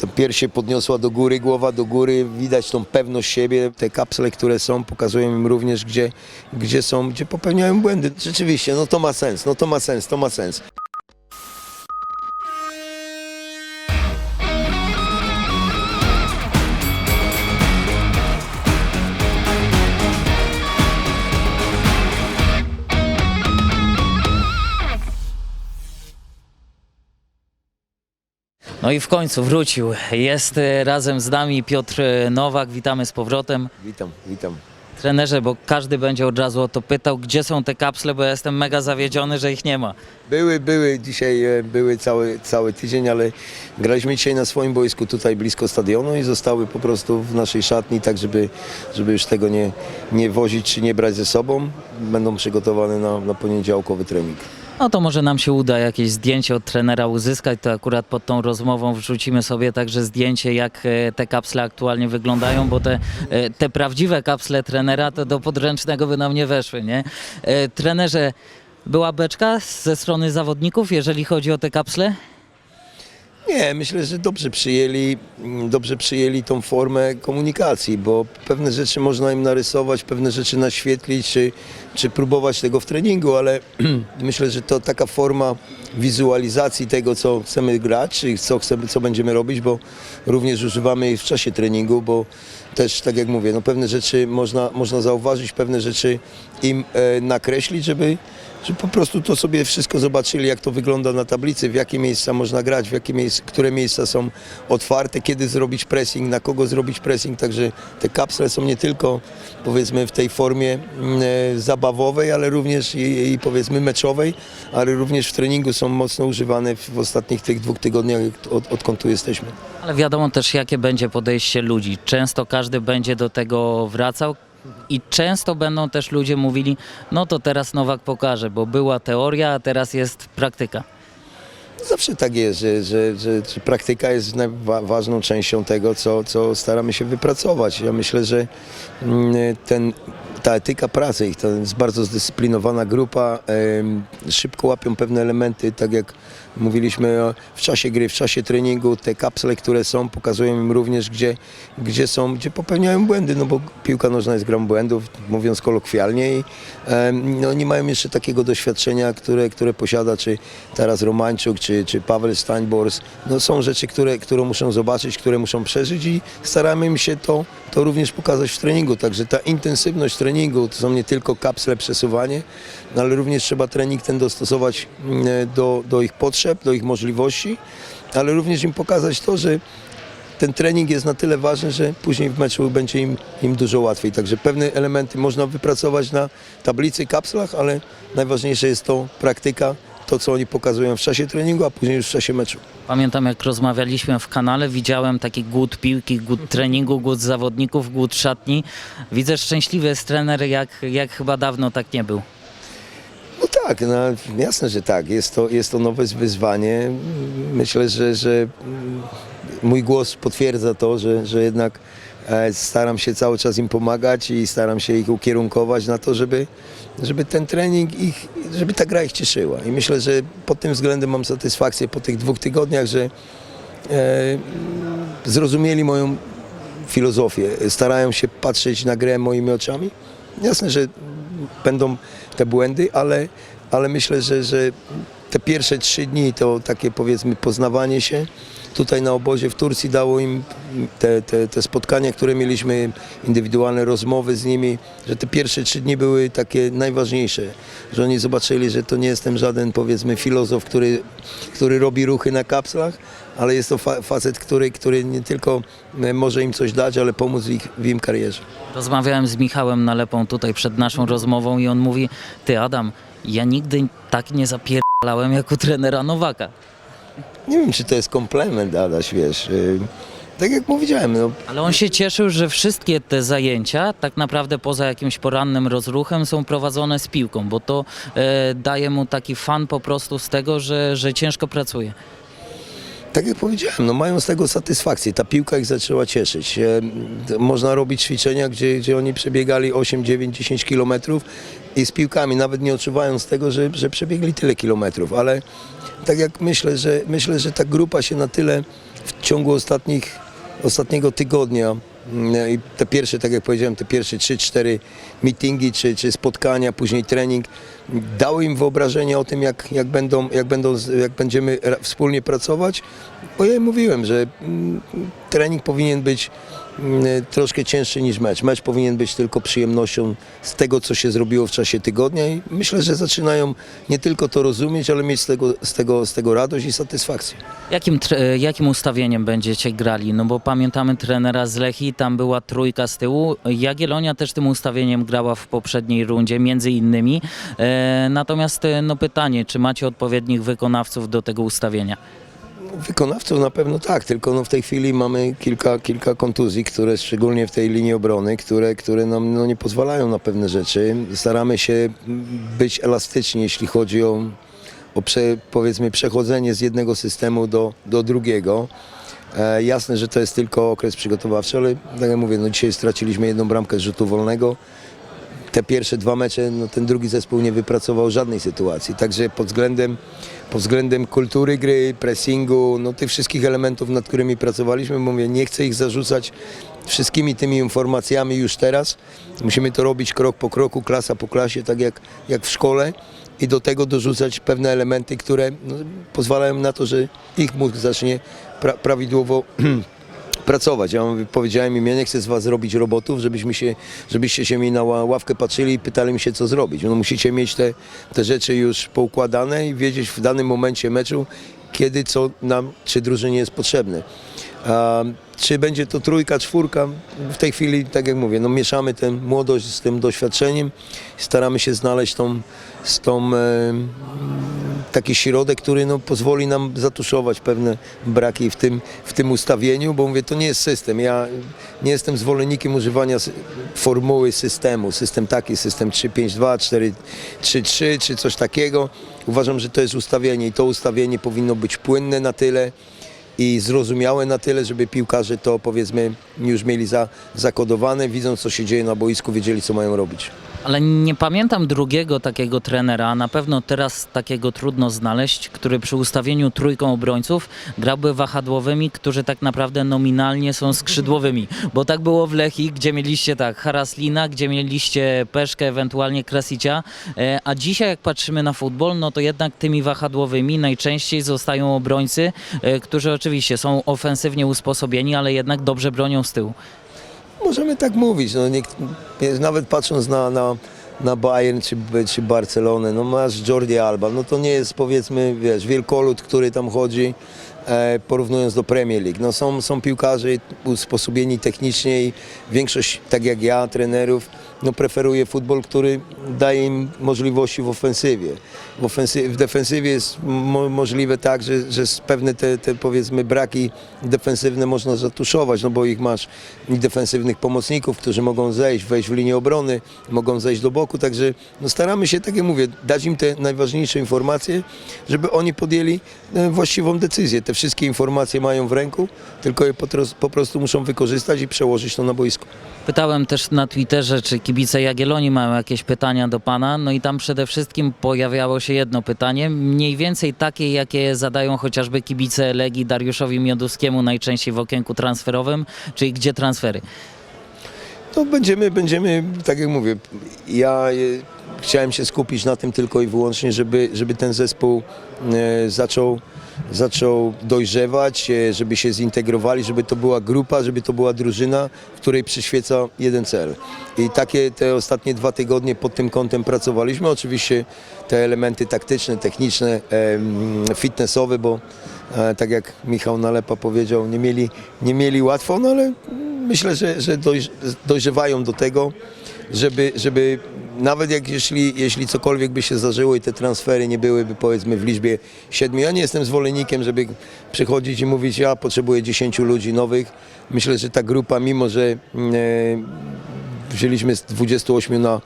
To pierś podniosła do góry, głowa do góry, widać tą pewność siebie. Te kapsle, które są, pokazują im również, gdzie, gdzie są, gdzie popełniają błędy. Rzeczywiście, no to ma sens, no to ma sens, to ma sens. No i w końcu wrócił. Jest e, razem z nami Piotr Nowak. Witamy z powrotem. Witam, witam. Trenerze, bo każdy będzie od razu o to pytał, gdzie są te kapsle, bo ja jestem mega zawiedziony, że ich nie ma. Były, były dzisiaj, e, były cały, cały tydzień, ale graliśmy dzisiaj na swoim boisku tutaj blisko stadionu i zostały po prostu w naszej szatni, tak żeby, żeby już tego nie, nie wozić czy nie brać ze sobą. Będą przygotowane na, na poniedziałkowy trening. No to może nam się uda jakieś zdjęcie od trenera uzyskać, to akurat pod tą rozmową wrzucimy sobie także zdjęcie, jak e, te kapsle aktualnie wyglądają, bo te, e, te prawdziwe kapsle trenera to do podręcznego by nam nie weszły, nie? E, Trenerze, była beczka ze strony zawodników, jeżeli chodzi o te kapsle? Nie, myślę, że dobrze przyjęli, dobrze przyjęli tą formę komunikacji, bo pewne rzeczy można im narysować, pewne rzeczy naświetlić, czy, czy próbować tego w treningu, ale myślę, że to taka forma wizualizacji tego, co chcemy grać, czy co, chcemy, co będziemy robić, bo również używamy jej w czasie treningu, bo też, tak jak mówię, no pewne rzeczy można, można zauważyć, pewne rzeczy im e, nakreślić, żeby żeby po prostu to sobie wszystko zobaczyli, jak to wygląda na tablicy, w jakie miejsca można grać, w jakie miejsca, które miejsca są otwarte, kiedy zrobić pressing, na kogo zrobić pressing. Także te kapsle są nie tylko powiedzmy w tej formie mm, e, zabawowej, ale również i, i powiedzmy meczowej, ale również w treningu są mocno używane w, w ostatnich tych dwóch tygodniach, od, odkąd tu jesteśmy. Ale wiadomo też, jakie będzie podejście ludzi. Często każdy będzie do tego wracał i często będą też ludzie mówili, no to teraz Nowak pokaże, bo była teoria, a teraz jest praktyka. Zawsze tak jest, że, że, że, że praktyka jest ważną częścią tego, co, co staramy się wypracować. Ja myślę, że mm, ten, ta etyka pracy, ich to jest bardzo zdyscyplinowana grupa, szybko łapią pewne elementy, tak jak mówiliśmy w czasie gry, w czasie treningu, te kapsle, które są, pokazują im również, gdzie, gdzie są, gdzie popełniają błędy, no bo piłka nożna jest grą błędów, mówiąc kolokwialnie i no, nie mają jeszcze takiego doświadczenia, które, które posiada czy teraz Romańczuk, czy, czy Paweł Stańbors. No, są rzeczy, które, które muszą zobaczyć, które muszą przeżyć i staramy się to, to również pokazać w treningu. Także ta intensywność treningu to są nie tylko kapsle, przesuwanie, no, ale również trzeba trening ten dostosować mm, do, do ich potrzeb, do ich możliwości, ale również im pokazać to, że ten trening jest na tyle ważny, że później w meczu będzie im, im dużo łatwiej. Także pewne elementy można wypracować na tablicy, kapslach, ale najważniejsze jest to praktyka, to co oni pokazują w czasie treningu, a później już w czasie meczu. Pamiętam, jak rozmawialiśmy w kanale, widziałem taki głód piłki, głód treningu, głód zawodników, głód szatni. Widzę, szczęśliwy jest trener, jak, jak chyba dawno tak nie był. No tak, no, jasne, że tak. Jest to, jest to nowe wyzwanie. Myślę, że, że mój głos potwierdza to, że, że jednak staram się cały czas im pomagać i staram się ich ukierunkować na to, żeby, żeby ten trening ich, żeby ta gra ich cieszyła. I myślę, że pod tym względem mam satysfakcję po tych dwóch tygodniach, że e, zrozumieli moją filozofię, starają się patrzeć na grę moimi oczami. Jasne, że będą te błędy, ale, ale myślę, że, że te pierwsze trzy dni to takie powiedzmy poznawanie się tutaj na obozie w Turcji dało im te, te, te spotkania, które mieliśmy, indywidualne rozmowy z nimi, że te pierwsze trzy dni były takie najważniejsze, że oni zobaczyli, że to nie jestem żaden powiedzmy filozof, który, który robi ruchy na kapslach, ale jest to fa- facet, który, który nie tylko e, może im coś dać, ale pomóc w, ich, w im karierze. Rozmawiałem z Michałem Nalepą tutaj przed naszą rozmową i on mówi, ty Adam, ja nigdy tak nie zapierdalałem jak u trenera Nowaka. Nie wiem, czy to jest komplement, Adaś, wiesz. y, Tak jak powiedziałem, no, Ale on się cieszył, że wszystkie te zajęcia, tak naprawdę poza jakimś porannym rozruchem, są prowadzone z piłką, bo to e, daje mu taki fan po prostu z tego, że, że ciężko pracuje. tak jak powiedziałem, no, mają z tego satysfakcję. Ta piłka ich zaczęła cieszyć. E, Można robić ćwiczenia, gdzie, gdzie oni przebiegali 8, 9, 10 kilometrów i z piłkami, nawet nie odczuwając tego, że, że przebiegli tyle kilometrów. Ale tak jak myślę, że myślę, że ta grupa się na tyle w ciągu ostatnich, ostatniego tygodnia mm, i te pierwsze, tak jak powiedziałem, te pierwsze 3-4 meetingi czy, czy spotkania, później trening dały im wyobrażenie o tym, jak, jak, będą, jak, będą, jak będziemy wspólnie pracować. Bo ja im mówiłem, że mm, trening powinien być troszkę cięższy niż mecz. Mecz powinien być tylko przyjemnością z tego, co się zrobiło w czasie tygodnia i myślę, że zaczynają nie tylko to rozumieć, ale mieć z tego, z tego, z tego radość i satysfakcję. Jakim, e, jakim ustawieniem będziecie grali? No bo pamiętamy trenera z Lechi, tam była trójka z tyłu. Jagiellonia też tym ustawieniem grała w poprzedniej rundzie, między innymi. E, natomiast e, no pytanie, czy macie odpowiednich wykonawców do tego ustawienia? Wykonawców na pewno tak, tylko no w tej chwili mamy kilka, kilka kontuzji, które szczególnie w tej linii obrony, które, które nam no nie pozwalają na pewne rzeczy. Staramy się być elastyczni, jeśli chodzi o, o prze, powiedzmy przechodzenie z jednego systemu do, do drugiego. E, jasne, że to jest tylko okres przygotowawczy, ale tak jak mówię, no dzisiaj straciliśmy jedną bramkę z rzutu wolnego te pierwsze dwa mecze, no ten drugi zespół nie wypracował żadnej sytuacji. Także pod względem, pod względem kultury gry, pressingu, no tych wszystkich elementów, nad którymi pracowaliśmy, mówię, nie chcę ich zarzucać wszystkimi tymi informacjami już teraz. Musimy to robić krok po kroku, klasa po klasie, tak jak, jak w szkole i do tego dorzucać pewne elementy, które no, pozwalają na to, że ich mózg zacznie pra, prawidłowo pracować. Ja powiedziałem im, ja nie chcę z was zrobić robotów, żebyśmy się, żebyście się mi na ła- ławkę patrzyli i pytali mi się, co zrobić. No, musicie mieć te, te rzeczy już poukładane i wiedzieć w danym momencie meczu, kiedy co nam, czy drużynie jest potrzebne. A, czy będzie to trójka, czwórka? W tej chwili, tak jak mówię, no mieszamy tę młodość z tym doświadczeniem, staramy się znaleźć tą, z tą, e, taki środek, który no, pozwoli nam zatuszować pewne braki w tym, w tym ustawieniu, bo mówię, to nie jest system. Ja nie jestem zwolennikiem używania formuły systemu. System taki, system 3-5-2, 4-3-3 czy coś takiego. Uważam, że to jest ustawienie i to ustawienie powinno być płynne na tyle i zrozumiałe na tyle, żeby piłkarze to powiedzmy już mieli za, zakodowane, widząc co się dzieje na boisku, wiedzieli co mają robić. Ale nie pamiętam drugiego takiego trenera, na pewno teraz takiego trudno znaleźć, który przy ustawieniu trójką obrońców grałby wahadłowymi, którzy tak naprawdę nominalnie są skrzydłowymi. Bo tak było w Lechi, gdzie mieliście tak Haraslina, gdzie mieliście Peszkę, ewentualnie Krasicia, e, a dzisiaj jak patrzymy na futbol, no to jednak tymi wahadłowymi najczęściej zostają obrońcy, e, którzy oczywiście są ofensywnie usposobieni, ale jednak dobrze bronią z tyłu. Możemy tak mówić, no, nawet patrząc na, na, na Bayern czy, czy Barcelonę, no masz Jordi Alba, no to nie jest powiedzmy, wiesz, wielkolud, który tam chodzi, e, porównując do Premier League. No są, są piłkarze usposobieni technicznie i większość, tak jak ja, trenerów, no preferuje futbol, który daje im możliwości w ofensywie. W, ofensy, w defensywie jest mo, możliwe tak, że, że pewne te, te powiedzmy braki defensywne można zatuszować, no bo ich masz defensywnych pomocników, którzy mogą zejść, wejść w linię obrony, mogą zejść do boku, także no staramy się, tak jak mówię, dać im te najważniejsze informacje, żeby oni podjęli e, właściwą decyzję. Te wszystkie informacje mają w ręku, tylko je po, prostu muszą wykorzystać i przełożyć to na boisko. Pytałem też na Twitterze, czy kibice Jagiellonii mają jakieś pytania do pana, no i tam przede wszystkim pojawiało się jedno pytanie, mniej więcej takie, jakie zadają chociażby kibice Legii Dariuszowi Mioduskiemu najczęściej w okienku transferowym, czyli gdzie transfery. To będziemy, będziemy, tak jak mówię, ja e, chciałem się skupić na tym tylko i wyłącznie, żeby, żeby ten zespół e, zaczął, zaczął dojrzewać, e, żeby się zintegrowali, żeby to była grupa, żeby to była drużyna, której przyświeca jeden cel. I takie te ostatnie dwa tygodnie pod tym kątem pracowaliśmy. Oczywiście te elementy taktyczne, techniczne, fitnessowe, bo e, tak jak Michał Nalepa powiedział, nie mieli, nie mieli łatwo, no ale myślę, że, że dojrz- dojrzewają do tego, żeby, żeby nawet jak jeśli, jeśli cokolwiek by się zdarzyło i te transfery nie byłyby powiedzmy w liczbie siedmiu, ja nie jestem zwolennikiem, żeby przychodzić i mówić, ja potrzebuję 10 ludzi nowych. Myślę, że ta grupa, mimo że e, wzięliśmy z 28 na,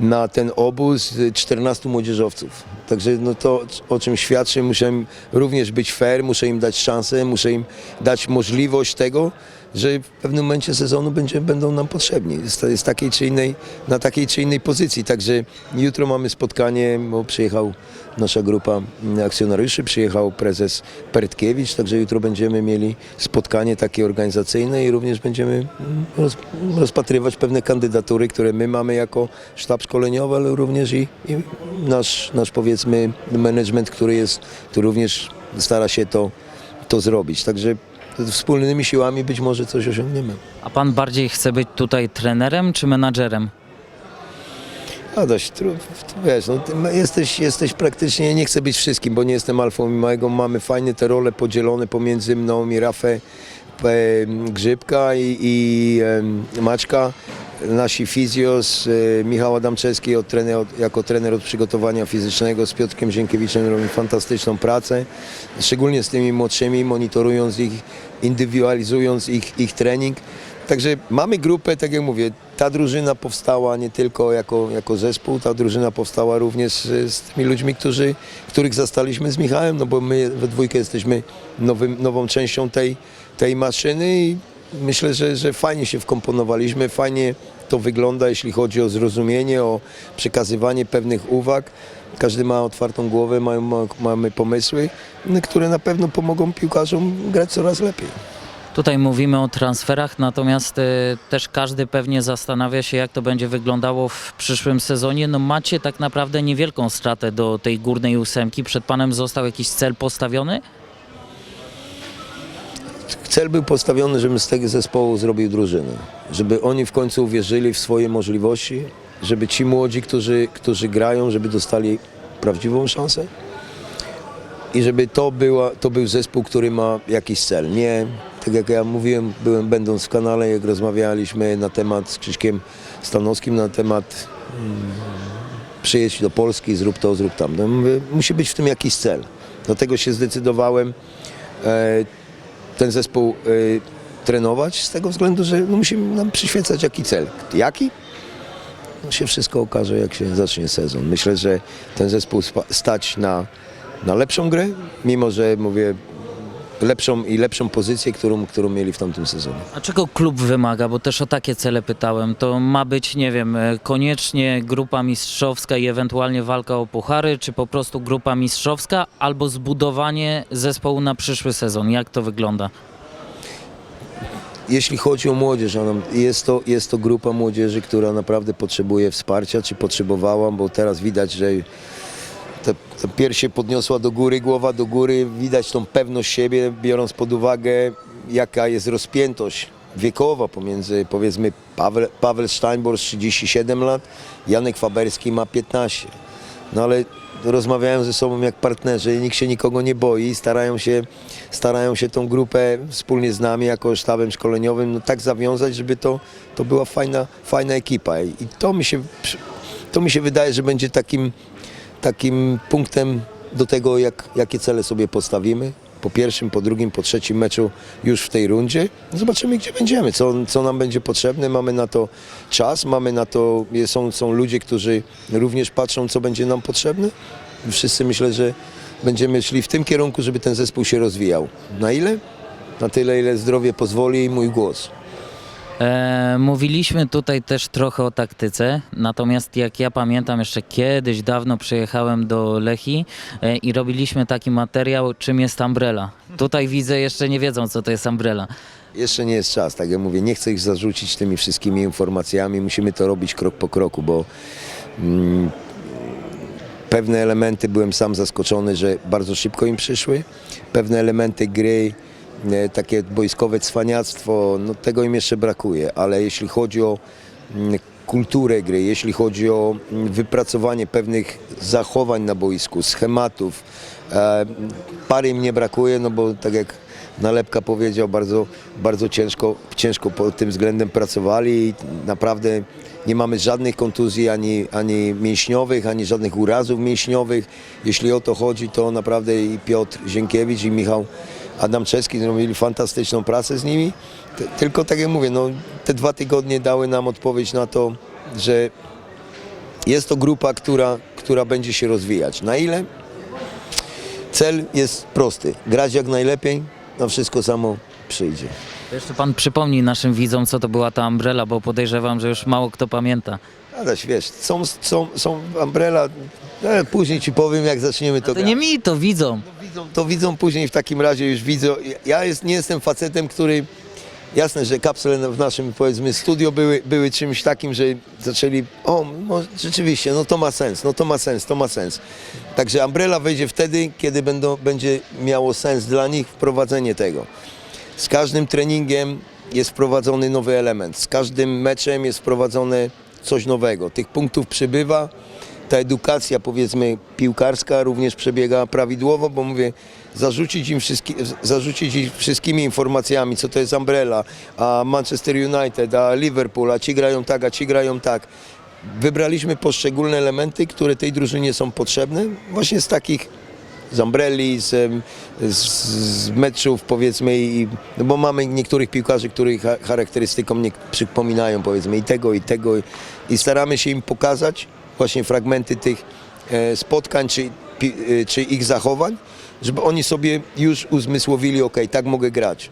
na ten obóz y, 14 młodzieżowców. Także no to o czym świadczy, muszę również być fair, muszę im dać szansę, muszę im dać możliwość tego, że w pewnym momencie sezonu będzie, będą nam potrzebni z, z takiej czy innej, na takiej czy innej pozycji. Także jutro mamy spotkanie, bo przyjechał nasza grupa akcjonariuszy, przyjechał prezes Pertkiewicz, także jutro będziemy mieli spotkanie takie organizacyjne i również będziemy mm, roz, rozpatrywać pewne kandydatury, które my mamy jako sztab szkoleniowy, ale również i, i nasz, nasz powiedzmy management, który jest, który również stara się to, to zrobić. Także wspólnymi siłami być może coś osiągniemy. A pan bardziej chce być tutaj trenerem czy menadżerem? Adaś, tru, wiesz, no, jesteś, jesteś praktycznie, nie chcę być wszystkim, bo nie jestem alfą i małego, mamy fajnie te role podzielone pomiędzy mną i Rafę e, Grzybka i, i e, Maćka. Nasi fizjos, e, Michał Adamczewski od trener, od, jako trener od przygotowania fizycznego z Piotrkiem Zienkiewiczem robi fantastyczną pracę, szczególnie z tymi młodszymi, monitorując ich, indywidualizując ich, ich trening. Także mamy grupę, tak jak mówię, ta drużyna powstała nie tylko jako, jako zespół, ta drużyna powstała również z, z tymi ludźmi, którzy, których zastaliśmy z Michałem, no bo my we dwójkę jesteśmy nowym, nową częścią tej, tej maszyny i myślę, że, że fajnie się wkomponowaliśmy, fajnie to wygląda, jeśli chodzi o zrozumienie, o przekazywanie pewnych uwag. Każdy ma otwartą głowę, mają, ma, mamy pomysły, które na pewno pomogą piłkarzom grać coraz lepiej. Tutaj mówimy o transferach, natomiast e, też każdy pewnie zastanawia się, jak to będzie wyglądało w przyszłym sezonie. No macie tak naprawdę niewielką stratę do tej górnej ósemki. Przed panem został jakiś cel postawiony? Cel był postawiony, żebym z tego zespołu zrobił drużynę. Żeby oni w końcu uwierzyli w swoje możliwości, żeby ci młodzi, którzy, którzy grają, żeby dostali prawdziwą szansę i żeby to, była, to był zespół, który ma jakiś cel. Nie, tak jak ja mówiłem, byłem będąc w kanale, jak rozmawialiśmy na temat z Krzyśkiem Stanowskim, na temat mm, do Polski, zrób to, zrób tam. No, mówię, musi być w tym jakiś cel. Dlatego się zdecydowałem e, ten zespół e, trenować z tego względu, że no, musi nam przyświecać jaki cel. Jaki? No, się wszystko okaże, jak się zacznie sezon. Myślę, że ten zespół stać na, na lepszą grę, mimo że mówię lepszą i lepszą pozycję, którą, którą mieli w tamtym sezonie. A czego klub wymaga? Bo też o takie cele pytałem. To ma być, nie wiem, e, koniecznie grupa mistrzowska i ewentualnie walka o puchary, czy po prostu grupa mistrzowska, albo zbudowanie zespołu na przyszły sezon. Jak to wygląda? Jeśli chodzi o młodzież, jest, to, jest to grupa młodzieży, która naprawdę potrzebuje wsparcia, czy potrzebowała, bo teraz widać, że te, te piersi podniosła do góry, głowa do góry, widać tą pewność siebie, biorąc pod uwagę, jaka jest rozpiętość wiekowa pomiędzy, powiedzmy, Paweł, Paweł Steinborg 37 lat, Janek Faberski ma 15. No ale rozmawiają ze sobą jak partnerzy, nikt się nikogo nie boi, starają się, starają się tą grupę wspólnie z nami jako sztabem szkoleniowym no, tak zawiązać, żeby to, to była fajna, fajna ekipa. I to mi się, to mi się wydaje, że będzie takim, takim punktem do tego, jak, jakie cele sobie postawimy. Po pierwszym, po drugim, po trzecim meczu już w tej rundzie. Zobaczymy, gdzie będziemy, co, co nam będzie potrzebne. Mamy na to czas, mamy na to, są, są ludzie, którzy również patrzą, co będzie nam potrzebne. Wszyscy myślę, że będziemy szli w tym kierunku, żeby ten zespół się rozwijał. Na ile? Na tyle, ile zdrowie pozwoli i mój głos. E, mówiliśmy tutaj też trochę o taktyce, natomiast jak ja pamiętam, jeszcze kiedyś dawno przyjechałem do Lechi e, i robiliśmy taki materiał, czym jest umbrella. Tutaj widzę, jeszcze nie wiedzą, co to jest umbrella. Jeszcze nie jest czas, tak jak mówię, nie chcę ich zarzucić tymi wszystkimi informacjami, musimy to robić krok po kroku, bo mm, pewne elementy byłem sam zaskoczony, że bardzo szybko im przyszły, pewne elementy gry, takie boiskowe cwaniactwo, no tego im jeszcze brakuje, ale jeśli chodzi o mm, kulturę gry, jeśli chodzi o mm, wypracowanie pewnych zachowań na boisku, schematów, e, pary im nie brakuje, no bo tak jak Nalepka powiedział, bardzo, bardzo ciężko, ciężko pod tym względem pracowali i naprawdę nie mamy żadnych kontuzji ani, ani mięśniowych, ani żadnych urazów mięśniowych. Jeśli o to chodzi, to naprawdę i Piotr Zienkiewicz i Michał Adamczewski zrobili fantastyczną pracę z nimi. Ty- Tylko tak jak mówię, no, te dwa tygodnie dały nam odpowiedź na to, że jest to grupa, która, która będzie się rozwijać. Na ile? Cel jest prosty. Grać jak najlepiej, a wszystko samo przyjdzie. Jeszcze pan przypomni naszym widzom, co to była ta umbrella, bo podejrzewam, że już mało kto pamięta. Adaś, wiesz, są, są, są umbrella, e, później ci powiem, jak zaczniemy to To grać. nie mi, to widzom. widzą, to widzą później w takim razie już widzą. Ja jest, nie jestem facetem, który. Jasne, że kapsle w naszym powiedzmy studio były, były czymś takim, że zaczęli. O, rzeczywiście, no to ma sens, no to ma sens, to ma sens. Także Umbrella wejdzie wtedy, kiedy będą, będzie miało sens dla nich wprowadzenie tego. Z każdym treningiem jest wprowadzony nowy element, z każdym meczem jest wprowadzone coś nowego. Tych punktów przybywa, ta edukacja powiedzmy piłkarska również przebiega prawidłowo, bo mówię, zarzucić im zarzucić ich wszystkimi informacjami, co to jest Umbrella, a Manchester United, a Liverpool, a ci grają tak, a ci grają tak. Wybraliśmy poszczególne elementy, które tej drużynie są potrzebne, właśnie z takich z umbrelli, z, z, z meczów powiedzmy, i, no bo mamy niektórych piłkarzy, których cha- charakterystyką nie przypominają powiedzmy i tego, i tego i, staramy się im pokazać właśnie fragmenty tych e, spotkań czy, e, czy ich zachowań, żeby oni sobie już uzmysłowili, ok, tak mogę grać,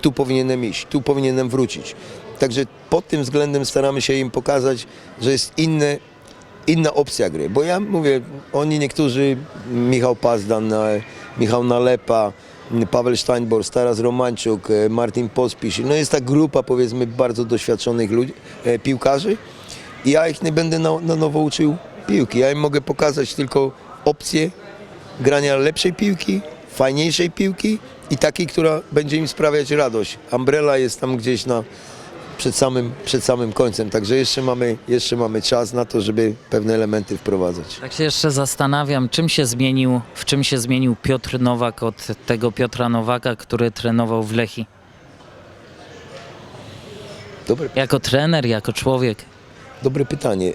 tu powinienem iść, tu powinienem wrócić. Także pod tym względem staramy się im pokazać, że jest inne inna opcja gry, bo ja mówię, oni niektórzy, Michał Pazdan, e, Michał Nalepa, Paweł Steinborg, Taras Romańczuk, e, Martin Pospisz, no jest ta grupa powiedzmy bardzo doświadczonych ludzi, e, piłkarzy i ja ich nie będę na, na nowo uczył piłki, ja im mogę pokazać tylko opcję grania lepszej piłki, fajniejszej piłki i takiej, która będzie im sprawiać radość. Umbrella jest tam gdzieś na, przed samym, przed samym końcem, także jeszcze mamy, jeszcze mamy czas na to, żeby pewne elementy wprowadzać. Tak się jeszcze zastanawiam, czym się zmienił, w czym się zmienił Piotr Nowak od tego Piotra Nowaka, który trenował w Lechi. Dobre, Jako trener, jako człowiek. dobre pytanie.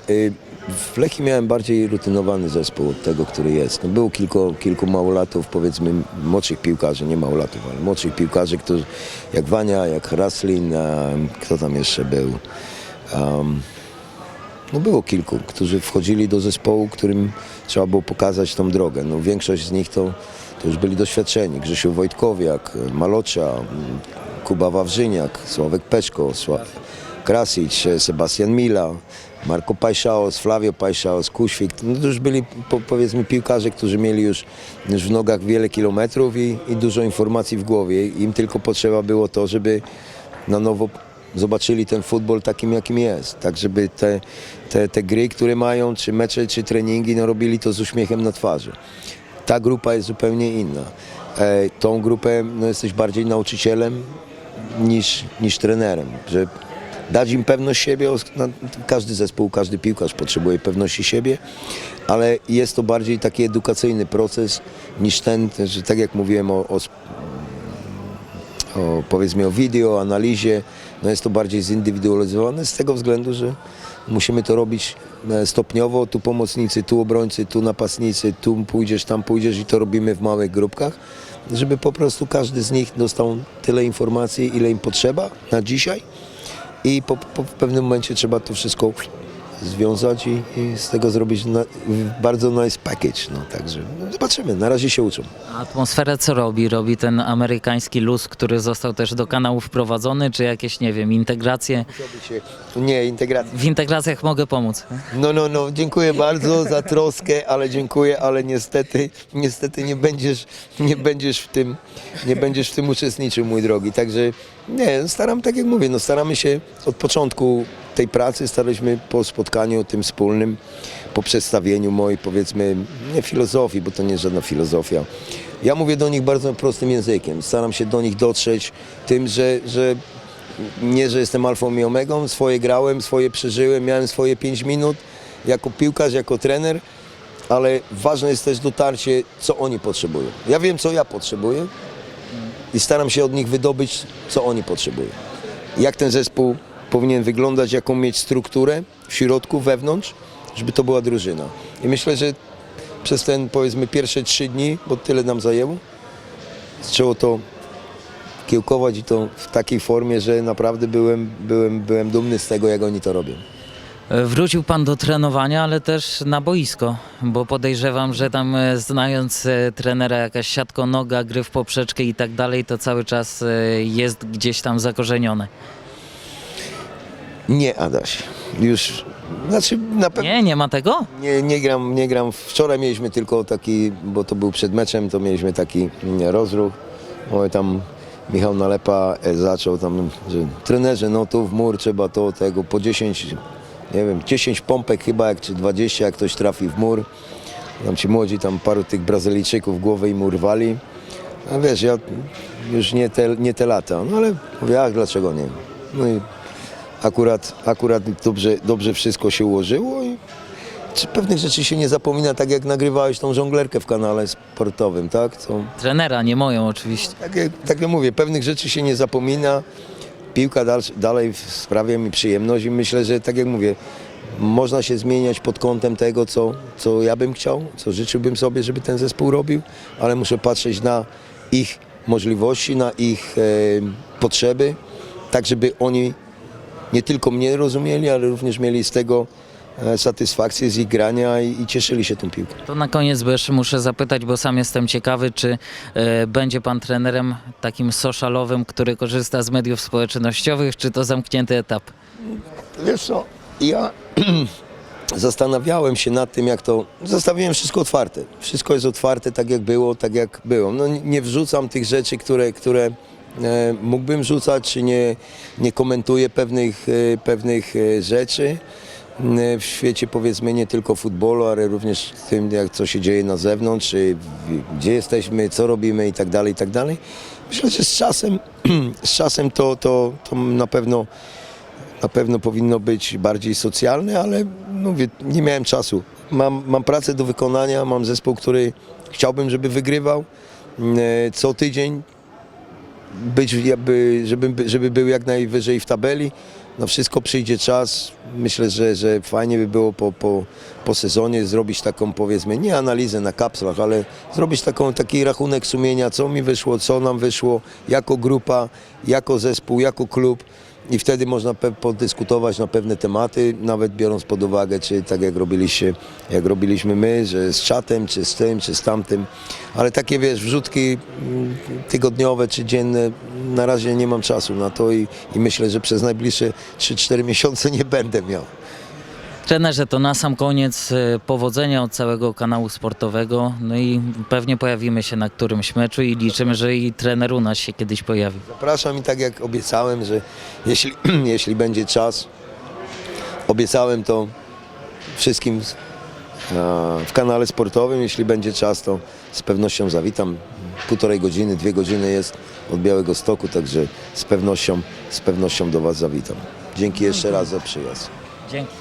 W Lechii miałem bardziej rutynowany zespół od tego, który jest. No było kilku, kilku małolatów, powiedzmy młodszych piłkarzy, nie małolatów, ale młodszych piłkarzy, którzy, jak Wania, jak Raslin, kto tam jeszcze był. Um, no było kilku, którzy wchodzili do zespołu, którym trzeba było pokazać tą drogę. No większość z nich to, to już byli doświadczeni. Grzesiu Wojtkowiak, Malocza, Kuba Wawrzyniak, Sławek Peszko, Sła- Krasic, Sebastian Mila, Marco Pajszaos, Flavio Pajszaos, Kuświk. No to już byli po, powiedzmy piłkarze, którzy mieli już, już w nogach wiele kilometrów i, i dużo informacji w głowie. Im tylko potrzeba było to, żeby na nowo zobaczyli ten futbol takim, jakim jest. Tak, żeby te, te, te gry, które mają, czy mecze, czy treningi, no robili to z uśmiechem na twarzy. Ta grupa jest zupełnie inna. E, tą grupę no, jesteś bardziej nauczycielem niż, niż trenerem, że dać im pewność siebie, na- każdy zespół, każdy piłkarz potrzebuje pewności siebie, ale jest to bardziej taki edukacyjny proces niż ten, że tak jak mówiłem o, o o, powiedzmy o wideo, analizie, no jest to bardziej zindywidualizowane z tego względu, że musimy to robić e, stopniowo, tu pomocnicy, tu obrońcy, tu napastnicy, tu pójdziesz, tam pójdziesz i to robimy w małych grupkach, żeby po prostu każdy z nich dostał tyle informacji, ile im potrzeba na dzisiaj i po, po, w pewnym momencie trzeba to wszystko związać i, i z tego zrobić na, bardzo nice package, no także no, zobaczymy, na razie się uczą. A atmosferę co robi? Robi ten amerykański luz, który został też do kanału wprowadzony, czy jakieś, nie wiem, integracje? Nie, integracja. W integracjach mogę pomóc. No, no, no, dziękuję bardzo za troskę, ale dziękuję, ale niestety, niestety nie będziesz, nie będziesz w tym, nie będziesz w tym uczestniczył, mój drogi. Także nie, staram, tak jak mówię, no staramy się od początku tej pracy, staraliśmy po spotkaniu tym wspólnym, po przedstawieniu mojej, powiedzmy, nie filozofii, bo to nie jest żadna filozofia. Ja mówię do nich bardzo prostym językiem. Staram się do nich dotrzeć tym, że, że nie, że jestem alfą i omegą, swoje grałem, swoje przeżyłem, miałem swoje 5 minut jako piłkarz, jako trener, ale ważne jest też dotarcie, co oni potrzebują. Ja wiem, co ja potrzebuję i staram się od nich wydobyć, co oni potrzebują. Jak ten zespół powinien wyglądać, jaką mieć strukturę w środku, wewnątrz, żeby to była drużyna. I myślę, że przez ten, powiedzmy, pierwsze trzy dni, bo tyle nam zajęło, zaczęło to kiełkować i to w takiej formie, że naprawdę byłem, byłem, byłem dumny z tego, jak oni to robią. Wrócił pan do trenowania, ale też na boisko, bo podejrzewam, że tam e, znając e, trenera jakaś siatko noga, gry w poprzeczkę i tak dalej, to cały czas e, jest gdzieś tam zakorzenione. Nie, Adaś. Już, znaczy na pewno Nie, nie ma tego? nie, nie, gram, nie gram. Wczoraj mieliśmy tylko taki, bo to był przed meczem, to mieliśmy taki mm, rozruch. Oj, tam Michał Nalepa zaczął tam, że trenerze, no tu w mur trzeba to, tego, po 10, nie wiem, 10 pompek chyba, jak, czy 20, jak ktoś trafi w mur. Tam ci młodzi, tam paru tych Brazylijczyków głowę im urwali. A wiesz, ja już nie te, nie te lata, no ale mówię, ach, dlaczego nie? No i akurat, akurat dobrze, dobrze wszystko się ułożyło i czy pewnych rzeczy się nie zapomina, tak jak nagrywałeś tą żonglerkę w kanale sportowym, tak? To, Trenera, nie moją oczywiście. tak, tak jak mówię, pewnych rzeczy się nie zapomina. Piłka dal, dalej sprawia mi przyjemność i myślę, że tak jak mówię, można się zmieniać pod kątem tego, co, co ja bym chciał, co życzyłbym sobie, żeby ten zespół robił, ale muszę patrzeć na ich możliwości, na ich e, potrzeby, tak żeby oni nie tylko mnie rozumieli, ale również mieli z tego satysfakcję z ich grania i, i cieszyli się tą piłką. To na koniec jeszcze muszę zapytać, bo sam jestem ciekawy, czy e, będzie pan trenerem takim socialowym, który korzysta z mediów społecznościowych, czy to zamknięty etap? Wiesz co, ja zastanawiałem się nad tym, jak to... Zostawiłem wszystko otwarte. Wszystko jest otwarte tak, jak było, tak jak było. No, nie- wrzucam tych rzeczy, które, które e, mógłbym rzucać, czy nie, nie komentuję pewnych, e, pewnych e, rzeczy e, w świecie powiedzmy nie tylko futbolu, ale również tym, jak co się dzieje na zewnątrz, w- gdzie jesteśmy, co robimy i tak dalej, i tak dalej. Myślę, że z czasem, z czasem to, to, to na pewno na pewno powinno być bardziej socjalne, ale mówię, nie miałem czasu. Mam, mam pracę do wykonania, mam zespół, który chciałbym, żeby wygrywał e, co tydzień, być jakby, żeby, żeby był jak najwyżej w tabeli. Na wszystko przyjdzie czas. Myślę, że, że fajnie by było po, po, po sezonie zrobić taką powiedzmy, nie analizę na kapslach, ale zrobić taką, taki rachunek sumienia, co mi wyszło, co nam wyszło, jako grupa, jako zespół, jako klub. I wtedy można podyskutować na pewne tematy, nawet biorąc pod uwagę, czy tak jak robiliście, jak robiliśmy my, że z czatem, czy z tym, czy z tamtym. Ale takie wiesz, wrzutki mm, tygodniowe czy dzienne, na razie nie mam czasu na to i, i myślę, że przez najbliższe 3-4 miesiące nie będę miał. Trenerze, to na sam koniec e, powodzenia od całego kanału sportowego. No i pewnie pojawimy się na którymś meczu i liczymy, że i trener u nas się kiedyś pojawi. Zapraszam i tak jak obiecałem, że jeśli, jeśli będzie czas, obiecałem to wszystkim e, w kanale sportowym. Jeśli będzie czas, to z pewnością zawitam. Półtorej godziny, dwie godziny jest od Białego Stoku, także z pewnością, z pewnością do Was zawitam. Dzięki jeszcze raz za przyjazd. Dzięki.